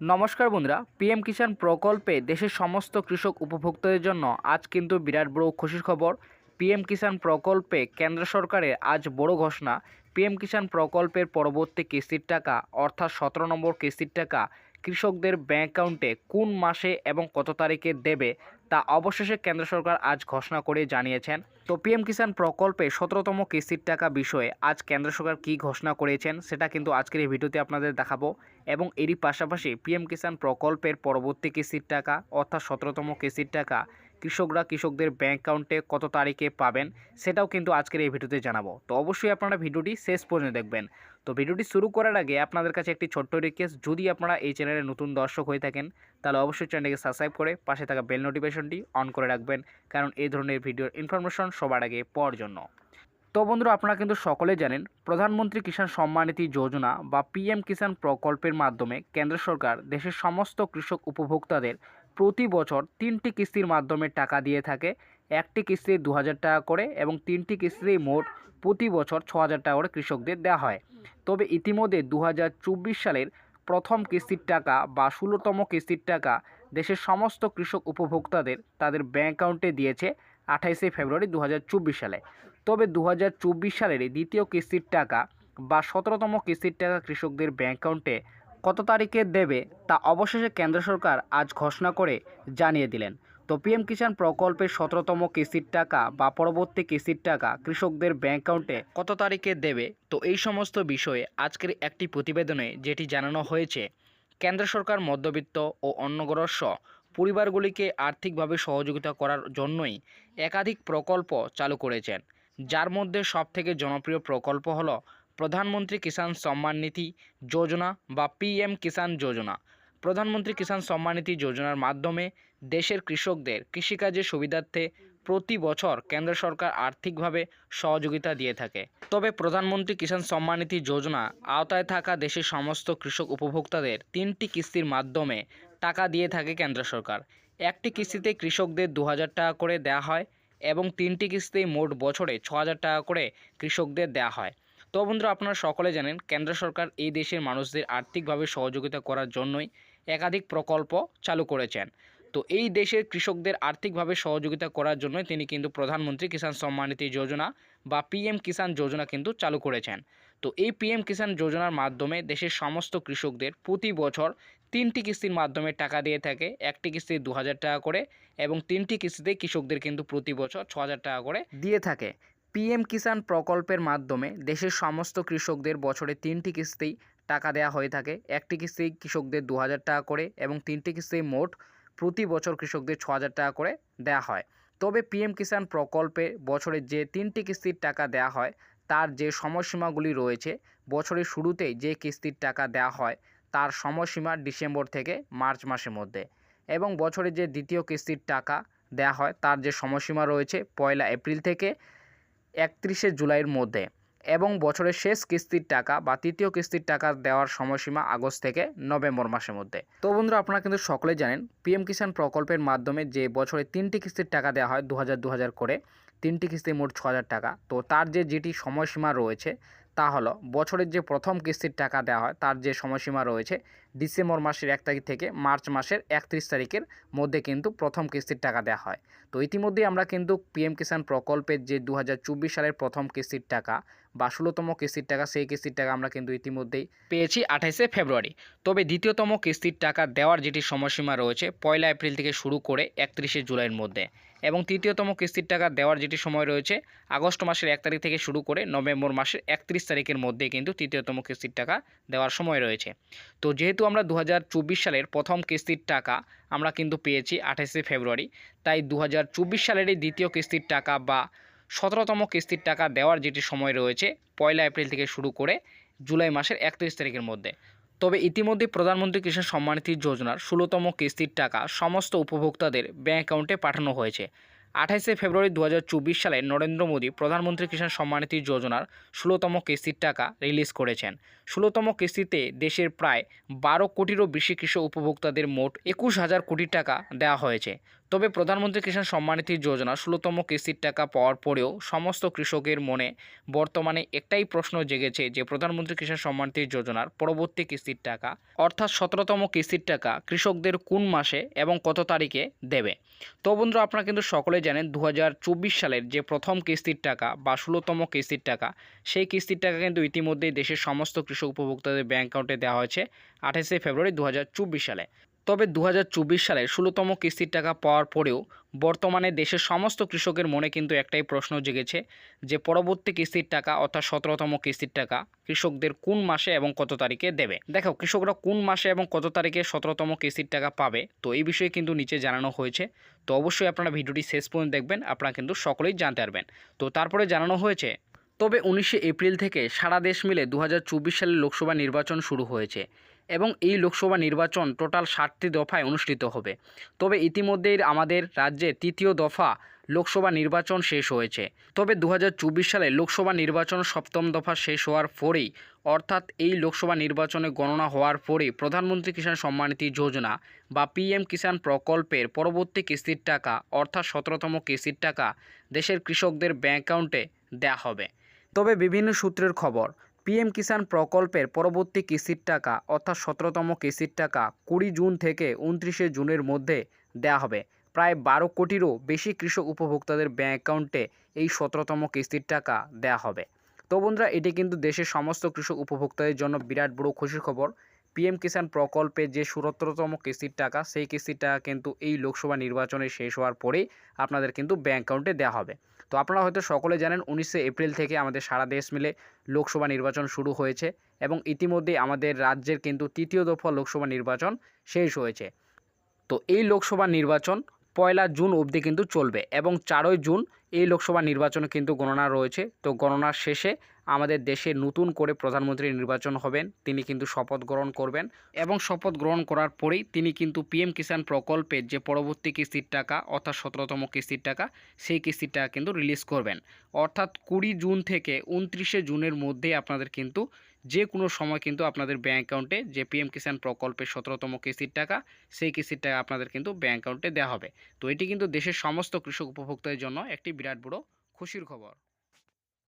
নমস্কার বন্ধুরা, পিএম কিষাণ প্রকল্পে দেশের সমস্ত কৃষক উপভোক্তাদের জন্য আজ কিন্তু বিরাট বড় খুশির খবর। পিএম কিষাণ প্রকল্পে কেন্দ্র সরকারের আজ বড় ঘোষণা পিএম কিষাণ প্রকল্পের পরবর্তী কিস্তির টাকা, অর্থাৎ সতেরো নম্বর কিস্তির টাকা, কৃষকদের ব্যাঙ্ক অ্যাকাউন্টে কোন মাসে এবং কত তারিখে দেবে, তা অবশেষে কেন্দ্র সরকার আজ ঘোষণা করে জানিয়েছেন। তো পিএম কিষাণ প্রকল্পে সতেরোতম কিস্তির টাকা বিষয়ে আজ কেন্দ্র সরকার কী ঘোষণা করেছেন, সেটা কিন্তু আজকের এই ভিডিওতে আপনাদের দেখাবো। এবং এরই পাশাপাশি পিএম কিষাণ প্রকল্পের পরবর্তী কিস্তির টাকা, অর্থাৎ সতেরোতম কিস্তির টাকা কৃষকরা কৃষকদের ব্যাঙ্ক অ্যাকাউন্টে কত তারিখে পাবেন সেটাও কিন্তু আজকের এই ভিডিওতে জানাব। তো অবশ্যই আপনারা ভিডিওটি শেষ পর্যন্ত দেখবেন। তো ভিডিওটি শুরু করার আগে আপনাদের কাছে একটি ছোট্ট রিকোয়েস্ট যদি আপনারা এই চ্যানেলে নতুন দর্শক হয়ে থাকেন, তাহলে অবশ্যই চ্যানেলটিকে সাবস্ক্রাইব করে পাশে থাকা বেল নোটিফিকেশনটি অন করে রাখবেন, কারণ এই ধরনের ভিডিওর ইনফরমেশন সবার আগে পাওয়ার জন্য। তো বন্ধুরা, আপনারা কিন্তু সকলে জানেন, প্রধানমন্ত্রী কিষাণ সম্মানিধি যোজনা বা পিএম কিষাণ প্রকল্পের মাধ্যমে কেন্দ্র সরকার দেশের সমস্ত কৃষক উপভোক্তাদের প্রতি বছর তিনটি কিস্তির মাধ্যমে টাকা দিয়ে থাকে। একটি কিস্তি দু হাজার টাকা করে এবং তিনটি কিস্তি মোট প্রতি বছর ছ হাজার টাকা করে কৃষকদের দেওয়া হয়। তবে ইতিমধ্যে দু হাজার চব্বিশ সালের প্রথম কিস্তির টাকা বা ষোলোতম কিস্তির টাকা দেশের সমস্ত কৃষক উপভোক্তাদের তাদের ব্যাংক অ্যাকাউন্টে দিয়েছে আঠাইশে ফেব্রুয়ারি দু হাজার চব্বিশ সালে। তবে দু হাজার চব্বিশ সালের দ্বিতীয় কিস্তির টাকা বা সতেরোতম কিস্তির টাকা কৃষকদের ব্যাংক অ্যাকাউন্টে কত তারিখে দেবে তা অবশেষে কেন্দ্র সরকার আজ ঘোষণা করে জানিয়ে দিলেন। তো পিএম কিষাণ প্রকল্পের সতেরোতম কিস্তির টাকা বা পরবর্তী কিস্তির টাকা কৃষকদের ব্যাংক অ্যাকাউন্টে কত তারিখে দেবে? তো এই সমস্ত বিষয়ে আজকের একটি প্রতিবেদনে যেটি জানানো হয়েছে, কেন্দ্র সরকার মধ্যবিত্ত ও অন্নগ্রস্য পরিবারগুলিকে আর্থিকভাবে সহযোগিতা করার জন্যই একাধিক প্রকল্প চালু করেছেন। যার মধ্যে সবথেকে জনপ্রিয় প্রকল্প হলো প্রধানমন্ত্রী কিষাণ সম্মান নিধি যোজনা বা পিএম কিষাণ যোজনা। প্রধানমন্ত্রী কিষাণ সম্মান নিধি যোজনার মাধ্যমে দেশের কৃষকদের কৃষিকাজের সুবিধার্থে প্রতি বছর কেন্দ্র সরকার আর্থিকভাবে সহযোগিতা দিয়ে থাকে। তবে প্রধানমন্ত্রী কিষাণ সম্মান নিধি যোজনা আওতায় থাকা দেশের সমস্ত কৃষক উপভোক্তাদের তিনটি কিস্তির মাধ্যমে টাকা দিয়ে থাকে কেন্দ্র সরকার। একটি কিস্তিতে কৃষকদের দু হাজার টাকা করে দেওয়া হয় এবং তিনটি কিস্তি মোট বছরে ছ টাকা করে কৃষকদের দেওয়া হয়। তো বন্ধুরা আপনারা সকলে জানেন, কেন্দ্র সরকার এই দেশের মানুষদের আর্থিকভাবে সহযোগিতা করার জন্যই একাধিক প্রকল্প চালু করেছেন। তো এই দেশের কৃষকদের আর্থিকভাবে সহযোগিতা করার জন্য তিনি কিন্তু প্রধানমন্ত্রী কিষাণ সম্মান নিধি যোজনা বা পিএম কিষাণ যোজনা কিন্তু চালু করেছেন। তো এই পিএম কিষাণ যোজনার মাধ্যমে দেশের সমস্ত কৃষকদের প্রতি বছর তিনটি কিস্তির মাধ্যমে টাকা দিয়ে থাকে, একটি কিস্তি দু হাজার টাকা করে এবং তিনটি কিস্তিতে কৃষকদের কিন্তু প্রতি বছর ছ টাকা করে দিয়ে থাকে। পিএম কিষাণ প্রকল্পের মাধ্যমে দেশের সমস্ত কৃষকদের বছরে তিনটি কিস্তি টাকা দেওয়া হয়ে থাকে। একটি কিস্তি কৃষকদের দু হাজার টাকা করে এবং তিনটি কিস্তি মোট প্রতি বছর কৃষকদের ছ টাকা করে দেওয়া হয়। তবে পিএম কিষাণ প্রকল্পে বছরে যে তিনটি কিস্তির টাকা দেওয়া হয়, তার যে সময়সীমাগুলি রয়েছে, বছরের শুরুতেই যে কিস্তির টাকা দেওয়া হয়, তার সময়সীমা ডিসেম্বর থেকে মার্চ মাসের মধ্যে। এবং বছরে যে দ্বিতীয় কিস্তির টাকা দেওয়া হয়, তার যে সময়সীমা রয়েছে, পয়লা এপ্রিল থেকে একত্রিশে জুলাইয়ের মধ্যে এবং বছরের শেষ কিস্তির টাকা বা তৃতীয় কিস্তির টাকা দেওয়ার সময়সীমা আগস্ট থেকে নভেম্বর মাসের মধ্যে। তো বন্ধুরা, আপনারা কিন্তু সকলে জানেন, পিএম কিষাণ প্রকল্পের মাধ্যমে যে বছরে তিনটি কিস্তির টাকা দেওয়া হয় দু হাজার করে, তিনটি কিস্তি মোট ছ টাকা। তো তার যে যেটি সময়সীমা রয়েছে তা হলো, বছরের যে প্রথম কিস্তির টাকা দেওয়া হয়, তার যে সময়সীমা রয়েছে, ডিসেম্বর মাসের এক তারিখ থেকে মার্চ মাসের একত্রিশ তারিখের মধ্যে কিন্তু প্রথম কিস্তির টাকা দেওয়া হয়। তো ইতিমধ্যেই আমরা কিন্তু পিএম কিষাণ প্রকল্পের যে দু হাজার চব্বিশ সালের প্রথম কিস্তির টাকা বা ষোলোতম কিস্তির টাকা, সেই কিস্তির টাকা আমরা কিন্তু ইতিমধ্যেই পেয়েছি আঠাইশে ফেব্রুয়ারি। তবে দ্বিতীয়তম কিস্তির টাকা দেওয়ার যেটি সময়সীমা রয়েছে, পয়লা এপ্রিল থেকে শুরু করে একত্রিশে জুলাইয়ের মধ্যে। এবং তৃতীয়তম কিস্তির টাকা দেওয়ার যেটি সময় রয়েছে, আগস্ট মাসের এক তারিখ থেকে শুরু করে নভেম্বর মাসের একত্রিশ তারিখের মধ্যে কিন্তু তৃতীয়তম কিস্তির টাকা দেওয়ার সময় রয়েছে। তো যেহেতু আমরা দু হাজার চব্বিশ সালের প্রথম কিস্তির টাকা আমরা কিন্তু পেয়েছি আঠাশে ফেব্রুয়ারি, তাই দু চব্বিশ সালেরই দ্বিতীয় কিস্তির টাকা বা সতেরোতম কিস্তির টাকা দেওয়ার যেটি সময় রয়েছে, পয়লা এপ্রিল থেকে শুরু করে জুলাই মাসের একত্রিশ তারিখের মধ্যে। তবে ইতিমধ্যে প্রধানমন্ত্রী কৃষক সম্মানিধি যোজনার ষোলোতম কিস্তির টাকা সমস্ত উপভোক্তাদের ব্যাঙ্ক অ্যাকাউন্টে পাঠানো হয়েছে। আঠাইশে ফেব্রুয়ারি দু হাজার চব্বিশ সালে নরেন্দ্র মোদী প্রধানমন্ত্রী কিষাণ সম্মানিধি যোজনার ষোলোতম কিস্তির টাকা রিলিজ করেছেন। ষোলোতম কিস্তিতে দেশের প্রায় বারো কোটিরও বেশি কৃষক উপভোক্তাদের মোট একুশ হাজার কোটি টাকা দেওয়া হয়েছে। তবে প্রধানমন্ত্রী কিষাণ সম্মানিধি যোজনা ষোলোতম কিস্তির টাকা পাওয়ার পরেও সমস্ত কৃষকের মনে বর্তমানে একটাই প্রশ্ন জেগেছে যে প্রধানমন্ত্রী কিষাণ সম্মানিধি যোজনার পরবর্তী কিস্তির টাকা, অর্থাৎ সতেরোতম কিস্তির টাকা কৃষকদের কোন মাসে এবং কত তারিখে দেবে? তো বন্ধুরা, আপনারা কিন্তু সকলে জানেন দু হাজার চব্বিশ সালের যে প্রথম কিস্তির টাকা বা ষোলোতম কিস্তির টাকা, সেই কিস্তির টাকা কিন্তু ইতিমধ্যেই দেশের সমস্ত কৃষক উপভোক্তাদের ব্যাঙ্ক অ্যাকাউন্টে দেওয়া হয়েছে আঠাশে ফেব্রুয়ারি দু হাজার চব্বিশ সালে। তবে দু হাজার চব্বিশ সালে ষোলোতম কিস্তির টাকা পাওয়ার পরেও বর্তমানে দেশের সমস্ত কৃষকের মনে কিন্তু একটাই প্রশ্ন জেগেছে যে পরবর্তী কিস্তির টাকা অর্থাৎ সতেরোতম কিস্তির টাকা কৃষকদের কোন মাসে এবং কত তারিখে দেবে? দেখো, কৃষকরা কোন মাসে এবং কত তারিখে সতেরোতম কিস্তির টাকা পাবে? তো এই বিষয়ে কিন্তু নিচে জানানো হয়েছে। তো অবশ্যই আপনারা ভিডিওটি শেষ পর্যন্ত দেখবেন, আপনারা কিন্তু সকলেই জানতে পারবেন। তো তারপরে জানানো হয়েছে, তবে উনিশে এপ্রিল থেকে সারা দেশ মিলে দু হাজার চব্বিশ সালের লোকসভা নির্বাচন শুরু হয়েছে। এবং এই লোকসভা নির্বাচন টোটাল ষাটটি দফায় অনুষ্ঠিত হবে। তবে ইতিমধ্যেই আমাদের রাজ্যে তৃতীয় দফা লোকসভা নির্বাচন শেষ হয়েছে। তবে দু হাজার চব্বিশ সালে লোকসভা নির্বাচন সপ্তম দফা শেষ হওয়ার পরেই, অর্থাৎ এই লোকসভা নির্বাচনে গণনা হওয়ার পরেই প্রধানমন্ত্রী কিষাণ সম্মানিধি যোজনা বা পিএম কিষাণ প্রকল্পের পরবর্তী কিস্তির টাকা, অর্থাৎ সতেরোতম কিস্তির টাকা দেশের কৃষকদের ব্যাংক অ্যাকাউন্টে দেওয়া হবে। তবে বিভিন্ন সূত্রের খবর পিএম কিষাণ প্রকল্পের পরবর্তী কিস্তির টাকা, অর্থাৎ সতেরোতম কিস্তির টাকা, কুড়ি জুন থেকে উনত্রিশে জুনের মধ্যে দেওয়া হবে। প্রায় বারো কোটিরও বেশি কৃষক উপভোক্তাদের ব্যাঙ্ক অ্যাকাউন্টে এই সতেরোতম কিস্তির টাকা দেওয়া হবে। তো বন্ধুরা, এটি কিন্তু দেশের সমস্ত কৃষক উপভোক্তাদের জন্য বিরাট বড় খুশির খবর। পিএম কিষাণ প্রকল্পে যে সতেরোতম কিস্তির টাকা, সেই কিস্তির টাকা কিন্তু এই লোকসভা নির্বাচনে শেষ হওয়ার পরেই আপনাদের কিন্তু ব্যাঙ্ক অ্যাকাউন্টে দেওয়া হবে। তো আপনারা হয়তো সকলে জানেন উনিশে এপ্রিল থেকে আমাদের সারা দেশ মিলে লোকসভা নির্বাচন শুরু হয়েছে এবং ইতিমধ্যে আমাদের রাজ্যের কিন্তু তৃতীয় দফা লোকসভা নির্বাচন শেষ হয়েছে। তো এই লোকসভা নির্বাচন পয়লা জুন অবধি কিন্তু চলবে এবং চারই জুন এই লোকসভা নির্বাচনে কিন্তু গণনা রয়েছে। তো গণনার শেষে আমাদের দেশে নতুন করে প্রধানমন্ত্রী নির্বাচন হবেন, তিনি কিন্তু শপথ গ্রহণ করবেন এবং শপথ গ্রহণ করার পরেই তিনি কিন্তু পিএম কিষাণ প্রকল্পের যে পরবর্তী কিস্তির টাকা অর্থাৎ সতেরোতম কিস্তির টাকা, সেই কিস্তির টাকা কিন্তু রিলিজ করবেন। অর্থাৎ কুড়ি জুন থেকে উনত্রিশে জুনের মধ্যে আপনাদের কিন্তু যে কোনো সময় কিন্তু আপনাদের ব্যাঙ্ক অ্যাকাউন্টে যে পিএম কিষাণ প্রকল্পের সতেরোতম কিস্তির টাকা, সেই কিস্তির টাকা আপনাদের কিন্তু ব্যাঙ্ক অ্যাকাউন্টে দেওয়া হবে। তো এটি কিন্তু দেশের সমস্ত কৃষক উপভোক্তাদের জন্য একটি বিরাট বড় খুশির খবর।